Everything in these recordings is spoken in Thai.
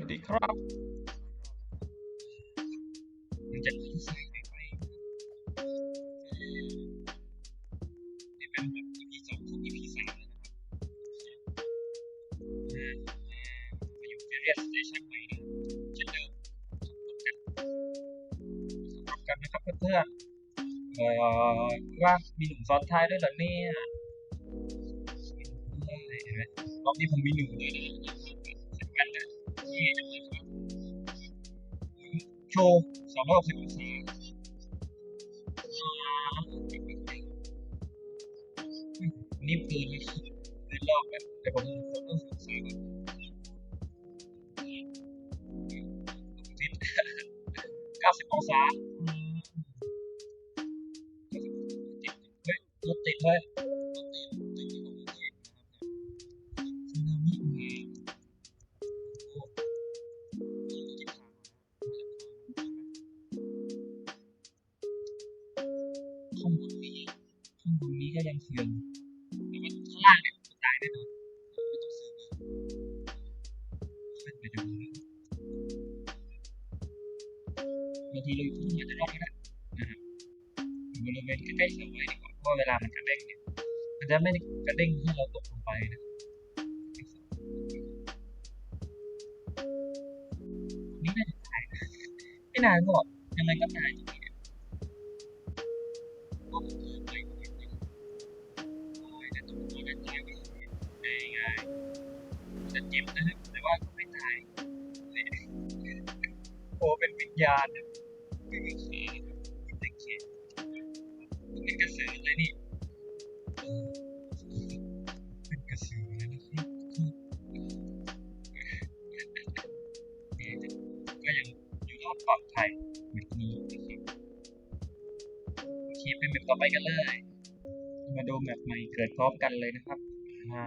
วัสดีครับหลังจากที่ใส่ไปไปนี่เป็นแบบ EP สองของ EP สามแล้วนะครับมาอยู่ Various Station ใหม่นะครับเช่นเดิมสำหรับกันนะครับเพื่อนๆเอ่อว่ามีหนุ่มซ้อนท้ายด้วยเหรอเนี่ยเห็นไหมรอบนี้ผมมีหนุ่มเลยนะเสร็จแว่นเล ยนี่จังเลยครับ โชว์สองร้อยหกสิบองศานี่ปืนเลยปืนรอบแบบแต่ผมผมต้องสงสัยก่อนทิศเก้าสิบองศาอืมเฮ้ยรถติดเลย ข้างบนนี้ข้างบนนี้ก็ยังเขื่อนแต่ว่าข้างล่างเนี่ยตายแน่นอนไม่ต้องซื้อมาขึ้นไปดูบางทีเราอยู่ข้างบนจะรอดก็ได้นะครับอยู่บริเวณใกล้ๆเสาไว้ดีกว่าเพราะเวลามันกระเด้งเนี่ยมันจะไม่กระเด้งให้เราตกลงไปนะนี่น่าจะตายนะไม่นานก็ยังไงก็ตายอยู่ดีเนี่ เจ็บนะครับแต่ว่าก็ไม่ตายโอ้เป็นวิญญาณนะไม่มีขาไม่มีแขนเป็นกระสือเลยนี่เป็นกระสือเลยนะครับก็ยังอยู่รอดปลอดภัยแบบนี้นะครับโอเคเป็นแบบต่อไปกันเลย มาดูแบบใหม่เกิดพร้อมกันเลยนะครับอ่า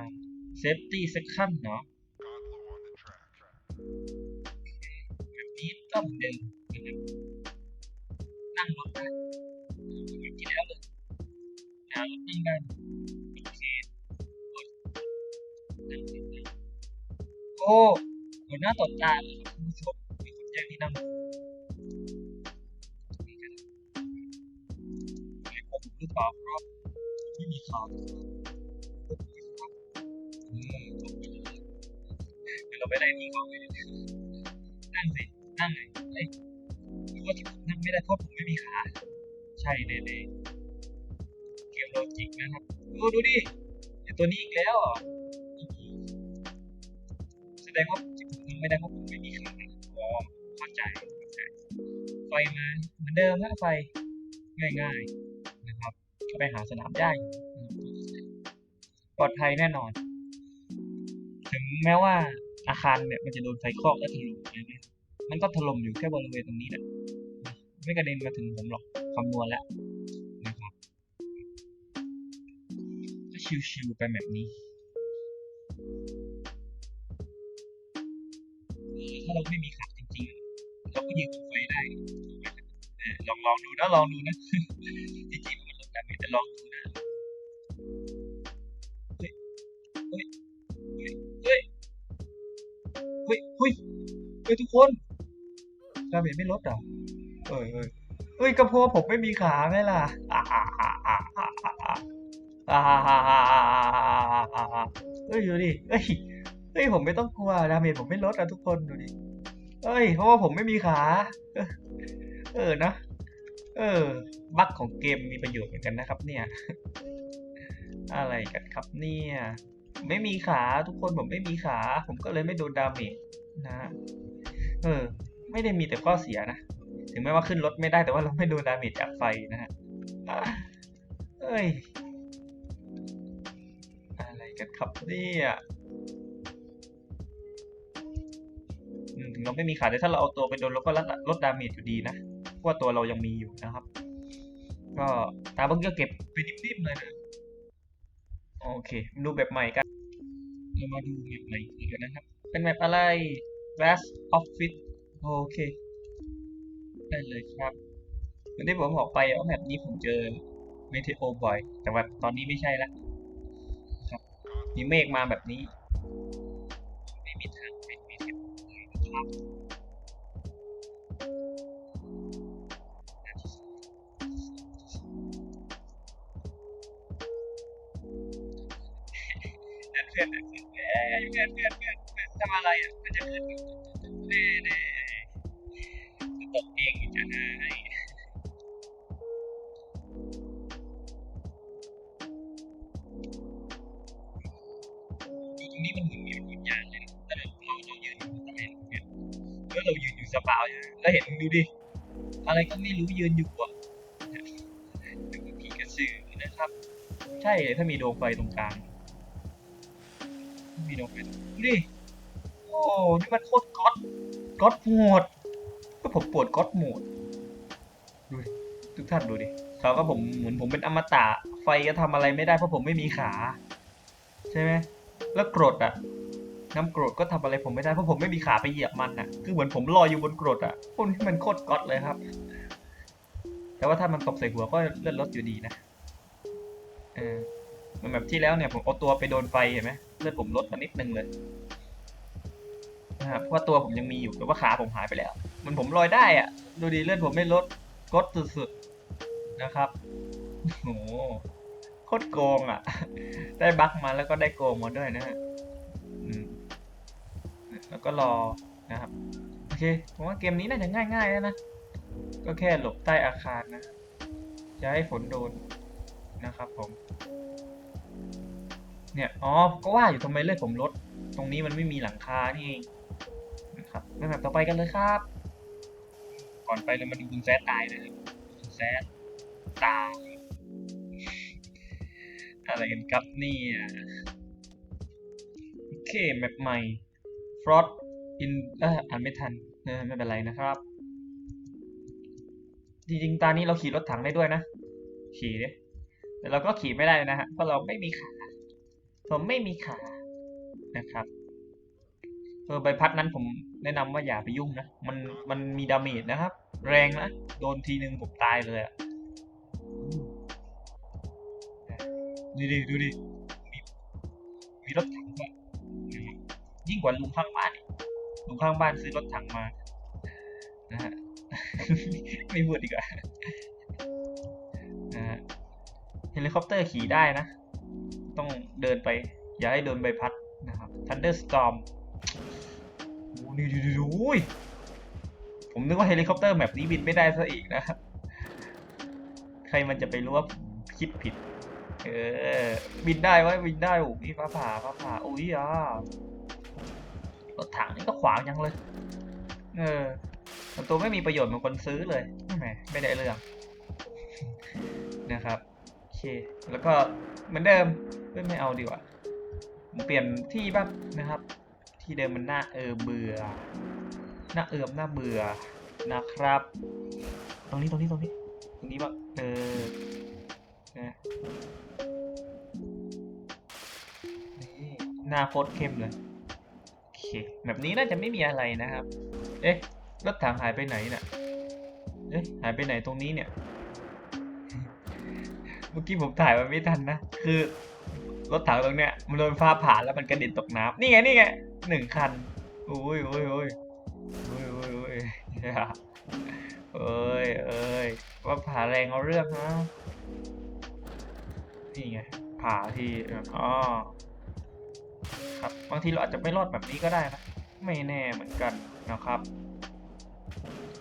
safety second เนาะ หมือนเดิมนะนั่งรถได้ที่แล้วเลยหารถนั่งได้โอเครถนั่งได้โอ้หหน้าต่อตาเลยครับคุณผู้ชมมีคนแจ้งที่นั่งนี่กันไอ้ผมหรือเปล่าครับไม่มีข่าครับเออจบไปเลยเดี๋ยวเราไปไล่ที่เขาไปเลยนั่งสิ นั่งเลยเอ้ยหรือว่าที่ผมนั่งไม่ได้เพราะผมไม่มีขา ใช่แน่ๆเกมโลจิกนะครับดูดูดิไอตัวนี้อีกแล้วแสดงว่าที่ผมนั่งไม่ได้เพราะผมไม่มีขาอ๋อเข้าใจเข้าใจ ไฟมาเหมือนเดิมนะไฟง่าย ๆนะครับก็ไปหาสนามได้ปลอดภัยแน่นอน ถึงแม้ว่าอาคารเนี่ยมันจะโดนไฟคลอกและถล่มใช่ไหม มันก็ถล่มอยู่แค่บริเวณตรงนี้แหละไม่กระเด็นมาถึงผมหรอกคำนวณแล้วนะครับก็ชิวๆไปแบบนี้เออถ้าเราไม่มีขาจริงๆ เราก็ยืนบนไฟได้เออลองลองดูนะลองดูนะจริงๆมันลดดาเมจแต่ลองดูนะเฮ้ยเฮ้ยเฮ้ยเฮ้ยเฮ้ยเฮ้ยทุกคน ดาเมจไม่ลดเหรอเออเออเอ้ยกระเพราะผมไม่มีขาไม่ล่ะเอ้ยดูดิเอ้ยเอ้ยผมไม่ต้องกลัวดาเมจผมไม่ลดอะทุกคนดูดิเอ้ยเพราะว่าผมไม่มีขา เออนะ เออ บั๊กของเกมมีประโยชน์เหมือนกันนะครับ เนี่ย อะไรกันครับเนี่ย ไม่มีขาทุกคนผมไม่มีขา ผมก็เลยไม่โดนดาเมจนะ เออ ไม่ได้มีแต่ข้อเสียนะ ถึงแม้ว่าขึ้นรถไม่ได้แต่ว่าเราไม่โดนดาเมจจากไฟนะฮะเอ้ย อะไรกันครับเนี่ยอืมถึงเราไม่มีขาแต่ถ้าเราเอาตัวไปโดนเราก็ลดลดดาเมจอยู่ดีนะเพราะว่าตัวเรายังมีอยู่นะครับ ก็ตาบังก็เก็บไปนิ่มๆเลยนะโอเค ดูแบบใหม่กันเรามาดูแบบใหม่อีกแล้วนะครับ เป็นแบบอะไร Vast Office โอเค ได้เลยครับเหมือนที่ผมบอกไปว่าแบบนี้ผมเจอเมเทโอบ่อย แต่ว่าตอนนี้ไม่ใช่ละครับมีเมฆมาแบบนี้ ไม่มีทางเป็นเมเทโอเลยนะครับครับนั่นเพื่อนนั่นเพื่อนเอ้ยเพื่อนเพื่อนเพื่อนเพื่อนทำอะไรอะมันจะขึ้นเน่เน่ เองจะหายอยู่ตรงนี้มันเหมือนมีวิญญาณเลยนะแต่เราเรายืนอยู่ตรงไหนเนี่ยแล้วเรายืนอยู่สปาวอยู่แล้วเห็นดูดิ อะไรก็ไม่รู้ยืนอยู่อะนึกว่าผีกระสือนะครับ ใช่เลยถ้ามีดวงไฟตรงกลางมีดวงไฟดูดิ โอ้ นี่มันโคตรก๊อตก๊อตโหมดก็ผมปวดก๊อตโหมด ทุกท่านดูดิเขาก็ผมเหมือนผมเป็นอมตะไฟก็ทำอะไรไม่ได้เพราะผมไม่มีขา ใช่ไหมแล้วกรดอะน้ำกรดก็ทำอะไรผมไม่ได้เพราะผมไม่มีขาไปเหยียบมันอะคือเหมือนผมลอยอยู่บนกรดอะพวกนี้มันโคตรก๊อตเลยครับ แต่ว่าถ้ามันตกใส่หัวก็เลื่อนรถอยู่ดีนะเออเมือนแบบที่แล้วเนี่ยผมเอาตัวไปโดนไฟเห็นไหมเลือดผมลดมานิดนึงเลยนะครับเพราะว่าตัวผมยังมีอยู่แต่ว่าขาผมหายไปแล้ว มันผมลอยได้อะดูดีเลือดผมไม่ลดกดสุดๆ นะครับโหโคตรโกงอะ ได้บั๊กมาแล้วก็ได้โกงมาด้วยนะฮะแล้วก็รอนะครับ โอเค ผมว่าเกมนี้น่าจะง่ายๆแล้วนะ ก็แค่หลบใต้อาคารนะจะให้ฝนโดนนะครับผม เนี่ย อ๋อ ก็ว่าอยู่ทำไมเลือดผมลด ตรงนี้มันไม่มีหลังคานี่เองนะครับไปแบบต่อไปกันเลยครับ ก่อนไปเรามาดูคุณแซดตายเลยคุณแซด ตาย อะไรกันครับเนี่ยโอเคแมปใหม่ fraud in เอออ่านไม่ทันเออไม่เป็นไรนะครับ จริงๆ ตอนนี้เราขี่รถถังได้ด้วยนะ ขี่ดิแต่เราก็ขี่ไม่ได้นะฮะ เพราะเราไม่มีขา ผมไม่มีขานะครับเออใบพัดนั้นผมแนะนำว่าอย่าไปยุ่งนะ มันมันมีดาเมจนะครับ แรงนะ โดนทีนึงผมตายเลยอะ ดูดิดูดิมีมีรถถังด้วยนะครับยิ่งกว่าลุงข้างบ้านอีกลุงข้างบ้านซื้อรถถังมานะฮะไม่พูดดีกว่านะฮะเฮลิคอปเตอร์ขี่ได้นะ ต้องเดินไป อย่าให้โดนใบพัดนะครับ Thunderstorm โอ้นี่ดูดูดูยผมนึกว่าเฮลิคอปเตอร์แบบนี้บินไม่ได้ซะอีกนะครับใครมันจะไปรู้ว่าคิดผิด เออบินได้ไว้บินได้โอ้ยฟ้าผ่าฟ้าผ่าอุ้ยอะรถถังนี่ก็ขวางยังเลย เออต,ตัวไม่มีประโยชน์เหมือนคนซื้อเลยแหมไม่ได้เรื่องนะครับโอเคแล้วก็เหมือนเดิมเอ้ยไม่เอาดีกว่าเปลี่ยนที่บ้างนะครับ ที่เดิมมันน่าเออเบื่อน่าเอิมน่าเบื่อนะครับ ตรงนี้ตรงนี้ตรงนี้ ตรงนี้บ้างเออนะ หน้าโคตรเข้มเลยโอเคแบบนี้น่าจะไม่มีอะไรนะครับ เอ๊ะรถถังหายไปไหนน่ะเอ๊ะหายไปไหนตรงนี้เนี่ย เมื่อกี้ผมถ่ายมันไม่ทันนะ คือรถถังตรงเนี้ยมันโดนฟ้าผ่าแล้วมันกระเด็นตกน้ำนี่ไงนี่ไงหนึ่งคันอุ้ยอุ้ยอุ้ยอุ้ยอุ้ยอุ้ยเหี้ยเอ้ยเอ้ยว่าผ่าแรงเอาเรื่องนะนี่ไงผ่าที่อ๋อ ครับบางทีเราอาจจะไม่รอดแบบนี้ก็ได้นะ ไม่แน่เหมือนกันนะครับ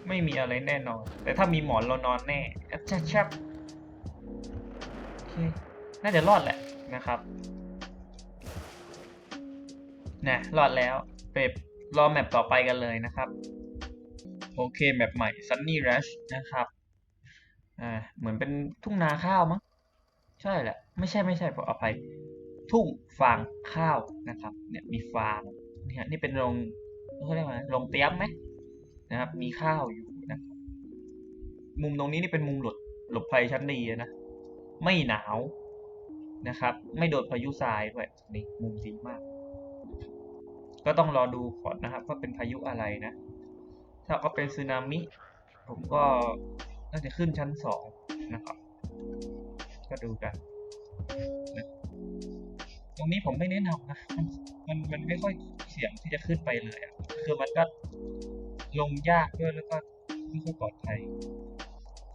ไม่มีอะไรแน่นอน แต่ถ้ามีหมอนเรานอนแน่ชับชับโอเคน่าจะรอดแหละนะครับนะรอดแล้วไปรอแมปต่อไปกันเลยนะครับ โอเคแมปใหม่ Sunny Rush นะครับอ่าเหมือนเป็นทุ่งนาข้าวมั้งใช่แหละ ไม่ใช่ไม่ใช่ขออภัย ทุ่งฟางข้าวนะครับ เนี่ยมีฟางเนี่ยนี่เป็นโรงเขาเรียกว่าโรงเตรียมไหมนะครับ มีข้าวอยู่นะครับมุมตรงนี้นี่เป็นมุมหลบหลบภัยชั้นดีนะไม่หนาวนะครับ ไม่โดนพายุทรายด้วยนี่มุมดีมาก ก็ต้องรอดูก่อนนะครับว่าเป็นพายุอะไรนะ ถ้าก็เป็นสึนามิ ผมก็น่าจะขึ้นชั้นสองนะครับ ก็ดูกันนะ รงนี้ผมไม่แนะนำนะมันมันมันไม่ค่อยเสี่ยงที่จะขึ้นไปเลยอะคือมันก็ลงยากด้วยแล้วก็ไม่ค่อยปลอดภัย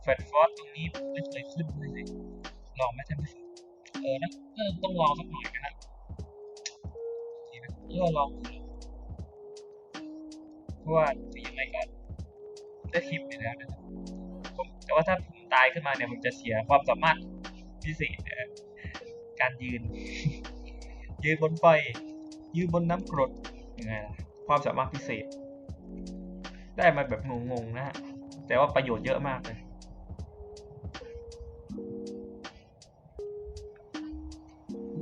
แฟลตฟอร์ตรงนี้ไม่เคยขึ้นเลย ลองไหมท่านผู้ชมเออนะเออต้องลองสักหน่อยนะทีนะเออลองเพราะว่าจะยังไงก็ได้คลิปอยู่แล้วนะครับผมแต่ว่าถ้าผมตายขึ้นมาเนี่ยผมจะเสียความสามารถพิเศษการยืน ยืนบนไฟ ยืนบนน้ำกรดยังไงล่ะความสามารถพิเศษ ได้มาแบบงงๆนะฮะ แต่ว่าประโยชน์เยอะมากเลย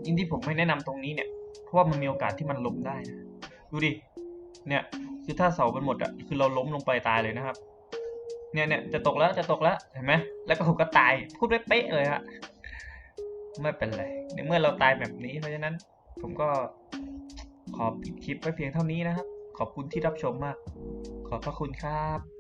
จริงที่ผมไม่แนะนำตรงนี้เนี่ย เพราะว่ามันมีโอกาสที่มันล้มได้นะ ดูดิ เนี่ยคือถ้าเสามันหมดอะคือเราล้มลงไปตายเลยนะครับ เนี่ยเนี่ยจะตกแล้วจะตกแล้วเห็นไหมแล้วก็ผมก็ตายพูดไเป๊ะเลยฮะไม่เป็นไรในเมื่อเราตายแบบนี้เพราะฉะนั้น ผมก็ขอปิดคลิปไว้เพียงเท่านี้นะครับ ขอบคุณที่รับชมมาก ขอบพระคุณครับ